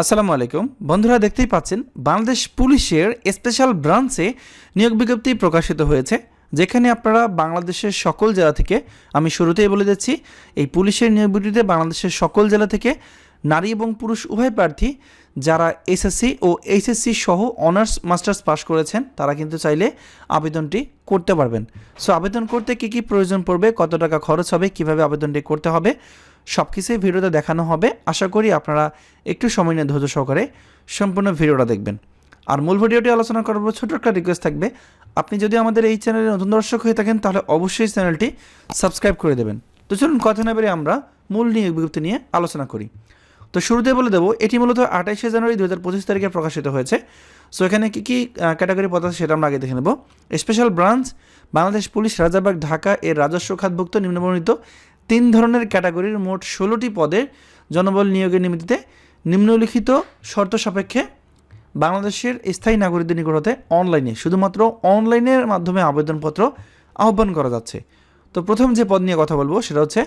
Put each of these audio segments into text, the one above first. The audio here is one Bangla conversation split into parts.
আসসালামু আলাইকুম। বন্ধুরা, দেখতেই পাচ্ছেন, বাংলাদেশ পুলিশের স্পেশাল ব্রাঞ্চে নিয়োগ বিজ্ঞপ্তি প্রকাশিত হয়েছে, যেখানে আপনারা বাংলাদেশের সকল জেলা থেকে, আমি শুরুতেই বলে দিচ্ছি এই পুলিশের নিয়োগ বিজ্ঞপ্তিতে বাংলাদেশের সকল জেলা থেকে নারী এবং পুরুষ উভয় প্রার্থী যারা এসএসসি ও এইচএসসি সহ অনার্স মাস্টার্স পাশ করেছেন, তারা কিন্তু চাইলে আবেদনটি করতে পারবেন। সো আবেদন করতে কী কী প্রয়োজন পড়বে, কত টাকা খরচ হবে, কীভাবে আবেদনটি করতে হবে সব কিছুই ভিডিওতে দেখানো হবে। আশা করি আপনারা একটু সময় নিয়ে ধৈর্য সহকারে সম্পূর্ণ ভিডিওটা দেখবেন। আর মূল ভিডিওটি আলোচনা করার পর ছোটো একটা রিকোয়েস্ট থাকবে, আপনি যদি আমাদের এই চ্যানেলে নতুন দর্শক হয়ে থাকেন, তাহলে অবশ্যই চ্যানেলটি সাবস্ক্রাইব করে দেবেন। তো চলুন, কথা না বেরে আমরা মূল নিয়োগ বিজ্ঞপ্তি নিয়ে আলোচনা করি। তো শুরুতে বলে দেবো, এটি মূলত আঠাইশে জানুয়ারি দু হাজার পঁচিশ তারিখে প্রকাশিত হয়েছে। সো এখানে কী কী ক্যাটাগরি পদ আছে সেটা আমরা আগে দেখে নেব। Special branch Bangladesh police Rajarbagh Dhaka, এর রাজস্ব খাতভুক্ত, নিম্নবর্ণিত তিন ধরনের ক্যাটাগরির মোট ষোলোটি পদের জনবল নিয়োগের নিমিত্তে নিম্নলিখিত শর্ত সাপেক্ষে বাংলাদেশের স্থায়ী নাগরিকদের নিকট হতে অনলাইনে শুধুমাত্র অনলাইনের মাধ্যমে আবেদনপত্র আহ্বান করা যাচ্ছে। তো প্রথম যে পদ নিয়ে কথা বলব সেটা হচ্ছে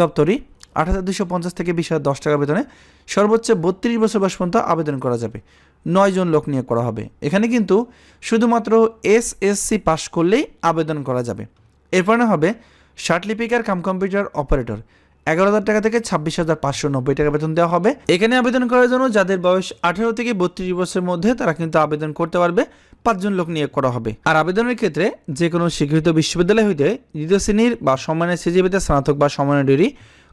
দপ্তরি। আট হাজার দুশো পঞ্চাশ থেকে বিশ হাজার দশ টাকা বেতনে সর্বোচ্চ বত্রিশ বছর বয়স পর্যন্ত আবেদন করা যাবে। নয় জন লোক নিয়োগ করা হবে। এখানে কিন্তু শুধুমাত্র এস এসএসসি পাশ করলেই আবেদন করা যাবে। এরপরে হবে শার্টলিপিকার কাম কম্পিউটার অপারেটর। এগারো হাজার টাকা থেকে ছাব্বিশ হাজার পাঁচশো নব্বই টাকা বেতন দেওয়া হবে। এখানে আবেদন করার জন্য যাদের বয়স আঠেরো থেকে বত্রিশ বছরের মধ্যে তারা কিন্তু আবেদন করতে পারবে। পাঁচজন লোক নিয়োগ করা হবে। আর আবেদনের ক্ষেত্রে যে কোনো স্বীকৃত বিশ্ববিদ্যালয় হইতে দ্বিতীয় শ্রেণির বা সম্মানের সিজিবিতে স্নাতক বা সম্মানের ডিগ্রি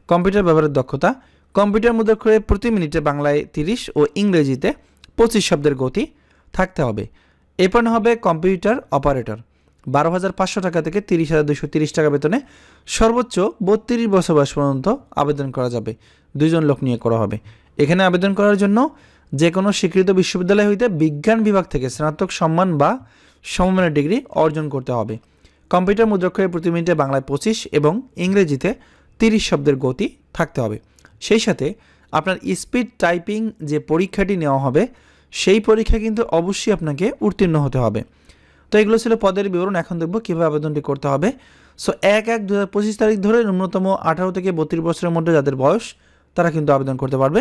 কম্পিউটার ব্যবহারের দক্ষতা, কম্পিউটার মুদ্রাক্ষরে প্রতি মিনিটে বাংলায় তিরিশ ও ইংরেজিতে পঁচিশ শব্দের গতি থাকতে হবে। এরপর হবে কম্পিউটার অপারেটর। বারো হাজার পাঁচশো টাকা থেকে তিরিশ হাজার দুশো তিরিশ টাকা বেতনে সর্বোচ্চ বত্রিশ বছর বয়স পর্যন্ত আবেদন করা যাবে। দুইজন লোক নিয়ে করা হবে। এখানে আবেদন করার জন্য যে কোনো স্বীকৃত বিশ্ববিদ্যালয় হইতে বিজ্ঞান বিভাগ থেকে স্নাতক সম্মান বা সমমানের ডিগ্রি অর্জন করতে হবে। কম্পিউটার মুদ্রাক্ষরে প্রতি মিনিটে বাংলায় পঁচিশ এবং ইংরেজিতে তিরিশ শব্দের গতি থাকতে হবে। সেই সাথে আপনার স্পিড টাইপিং যে পরীক্ষাটি নেওয়া হবে, সেই পরীক্ষা কিন্তু অবশ্যই আপনাকে উত্তীর্ণ হতে হবে। তো এগুলো ছিল পদের বিবরণ, এখন দেখব কীভাবে আবেদনটি করতে হবে। সো এক এক দু তারিখ ধরে ন্যূনতম আঠারো থেকে বত্রিশ বছরের মধ্যে যাদের বয়স, তারা কিন্তু আবেদন করতে পারবে।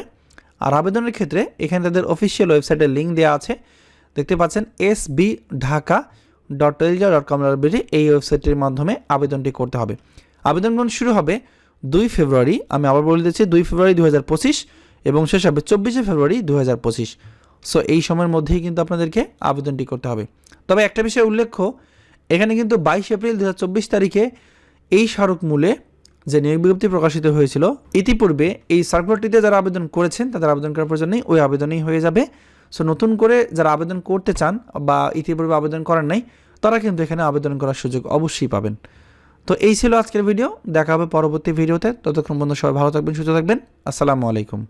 আর আবেদনের ক্ষেত্রে এখানে তাদের অফিসিয়াল ওয়েবসাইটের লিঙ্ক দেওয়া আছে। দেখতে পাচ্ছেন এস বি ঢাকা ডট টেলিজা ডট কম এই ওয়েবসাইটের মাধ্যমে আবেদনটি করতে হবে। আবেদনগ্রহণ শুরু হবে দুই ফেব্রুয়ারি, আমি আবার বলে দিচ্ছি, দুই ফেব্রুয়ারি দু হাজার পঁচিশ এবং শেষ হবে চব্বিশে ফেব্রুয়ারি দু হাজার পঁচিশ। সো এই সময়ের মধ্যেই কিন্তু আপনাদেরকে আবেদনটি করতে হবে। তবে একটা বিষয় উল্লেখ্য, এখানে কিন্তু বাইশ এপ্রিল দু হাজার চব্বিশ তারিখে এই স্মারক মূলে যে নিয়োগ বিজ্ঞপ্তি প্রকাশিত হয়েছিল, ইতিপূর্বে এই সার্কুলারটিতে যারা আবেদন করেছেন, তাদের আবেদন করার প্রয়োজন নেই, ওই আবেদনেই হয়ে যাবে। সো নতুন করে যারা আবেদন করতে চান বা ইতিপূর্বে আবেদন করার নাই, তারা কিন্তু এখানে আবেদন করার সুযোগ অবশ্যই পাবেন। তো এই ছিল আজকের ভিডিও। দেখা হবে পরবর্তী ভিডিওতে। ততক্ষণ বন্ধু সবাই ভালো থাকবেন, সুস্থ থাকবেন। আসসালামু আলাইকুম।